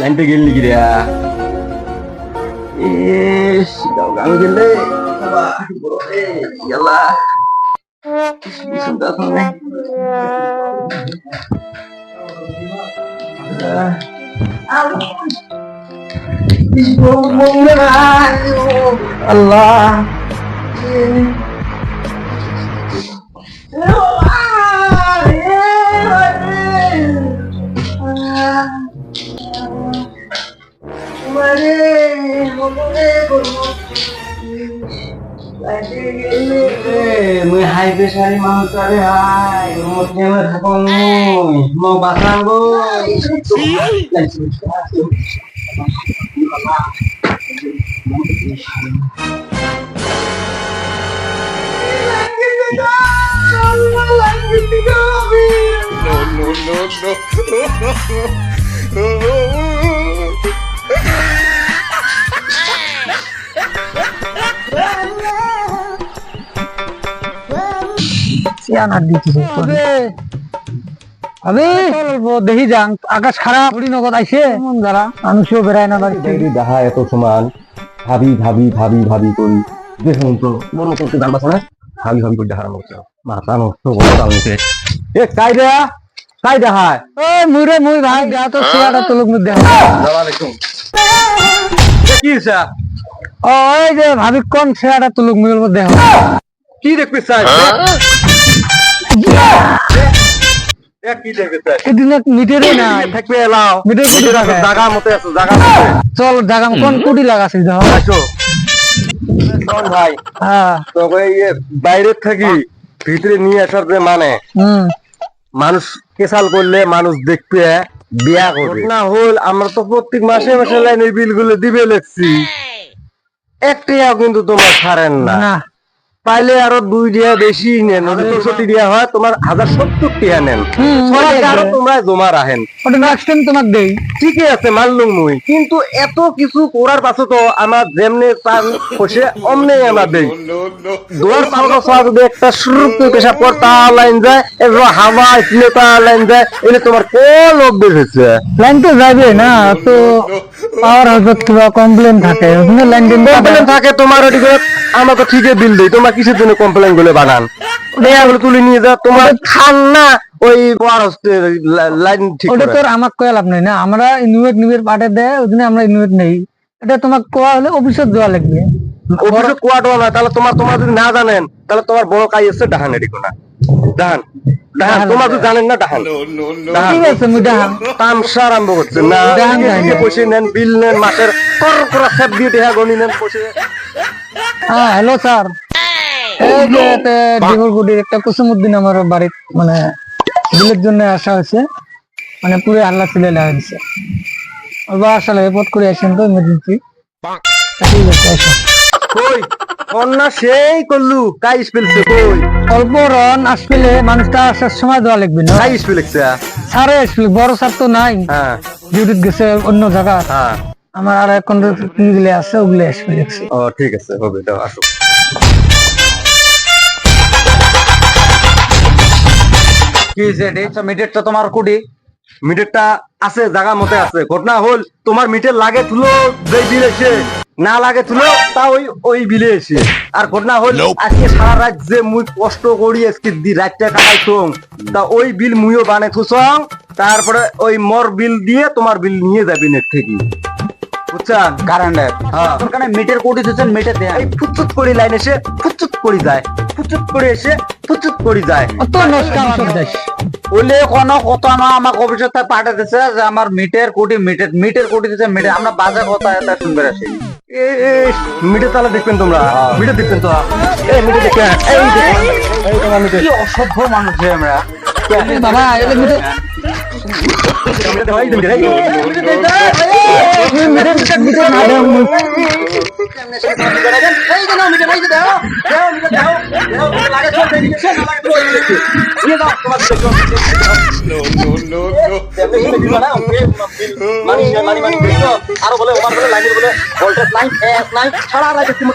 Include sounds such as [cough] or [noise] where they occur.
লাইনটা গেল নাকি রে ইস দাও গান গেলে বাবা বড় রে ইয়ালা শুনতে আসো না আল্লাহ মুই হাই প্রেসারি মানুষ আরে হাই। মোর কেমন থাকন মুই। মো বাসান গো [laughs] আমি দেখি যান আকাশ খারাপ। নগদ আইছে। যারা? মানুষও বেড়ায় না বাড়িতে। দেখি দেখা এত সমান। ভাবি ভাবি ভাবি ভাবি করি। দেখুন তো বড় করতে গান বাসা না ভাবি ভাবি করে মতো। মাথা নষ্ট করে তালকে এ কাই দেয়া? কাই দেখায়? ও মুরে মুই ভাই দেয়া তো তুলুক মুই দেখ আসসালামাইকুম কি স্যা ওই যে ভাবি কোন চেয়ারটা তুলুক মুই বলব দেখ কি দেখবে স্যার চল জাগা কোন কুটি লাগাছে দেখো। আসো শোন ভাই। হ্যাঁ। বাইরে থাকি ভিতরে নিয়ে আসার যে মানে মানুষ কেসাল করলে মানুষ দেখবে বিয়া করবে। না হল আমরা তো প্রত্যেক মাসে মাসে লাইনের বিলগুলো দিবে লেখছি। একটিও কিন্তু তোমার ছাড়েন না। না। পাইলে আরও দুই দিয়া বেশি নেন চৌষট্টি দিয়া হয় তোমার হাজার সত্তর টিয়া নেন। আরও তোমরা জমা রাখেন। ওটা নেক্সট টাইম তোমাক দেই। ঠিকই আছে মানলুম মুই। কিন্তু এত কিছু করার পাছত তো আমার যেমনে চান বসে অমনে আমার দেই। দুয়ার পালকা যদি একটা পেশা পর তা লাইন যায় হাওয়া তা লাইন যায় এলে তোমার কোন অভ্যেস হচ্ছে লাইন তো যাবে না তো পাওয়ার হাউসত কিবা কমপ্লেন থাকে লাইন কমপ্লেন থাকে। তোমার আমাকে ঠিকই বিল দেই। তোমার কিসের জন্য কমপ্লেনগুলো বানান? দেয়াগুলো তুলে নিয়ে যা তোমার খান না। ওই লাইন ঠিক ওটা করে। তোর আমাক কয়া লাভ নাই না। আমরা ইনুয়েট নিবের পাঠে দেয় ওই জন্য আমরা ইনুয়েট নেই। এটা তোমাক কোয়া হলে অফিসত যাওয়া লাগবে। অফিসে কোয়াটো না তাহলে তোমার তোমার যদি না জানেন তাহলে তোমার বড় কাজ হচ্ছে ডাহান এদিকে না। ডাহান ডাহান ডাহান। তোমার যদি জানেন না ডাহান। ডাহান। ঠিক আছে মুই দেখাম তামসা আরম্ভ করছে। না ডাহান ডাহান। পয়সা নেন বিল নেন মাসের কর করা সেপ দিয়ে দেহা গণি নেন পয়সা। হ্যাঁ হ্যালো স্যার এই যে ডিমুরগুডির একটা আমার মানে বিলের জন্য আসা হয়েছে। মানে পুরো আল্লাহ ছিলে লাগা দিছে। বা আসলে রিপোর্ট করে আসেন তো ইমার্জেন্সি ঠিক আছে আসো কই? কন্যা সেই করলু কাই স্পেলছে কই? অল্প রন আসলে মানুষটা আসার সময় দেওয়া লাগবে না। কাই স্পেলছে স্যারে আসলে বড় স্যার তো নাই। হ্যাঁ। ডিউটিত গেছে অন্য জায়গা। হ্যাঁ। আমার আর এখন কি গুলো আছে ওগুলো আসবে দেখছি ও ঠিক আছে হবে দাও আসো। কি যে তোমার কুডি মিটারটা আছে জায়গা মতে আছে। ঘটনা হল তোমার মিটার লাগে তুলো যেই বিল এসে। না লাগে তুলো তা ওই ওই বিলে এসে। আর ঘটনা হল আজকে সারা রাত যে মুই কষ্ট করি আজকে দি রাতটা কাটাইছং তা ওই বিল মুইও বানাই থুসং তারপরে ওই মর বিল দিয়ে তোমার বিল নিয়ে যাবি নেট থেকে। বুঝছেন কারেন্টের হ্যাঁ ওখানে মিটার কোটি দিচ্ছেন মিটার দেন এই ফুচুত করে লাইন এসে ফুচুত করে যায় ফুচুত করে এসে ফুচুত করে যায় অত নষ্ট দেশ বলে কোনো কত না আমার অফিসের থেকে যে আমার মিটার কোটি মিটার মিটার কোটি দিচ্ছে মিটার আমরা বাজার কথা এটা শুনবে আসি এ এ মিটে তাহলে দেখবেন তোমরা মিটে দেখবেন তো এই মিটে দেখবেন এই দেখেন এই তোমার মিটে কি অসভ্য মানুষ আমরা বাবা মানি, মানি, মানি, মানি, আরও বলে ওভার বলে লাইনের বলে ভোল্টেজ নাই এস নাই সারা রাত তুমি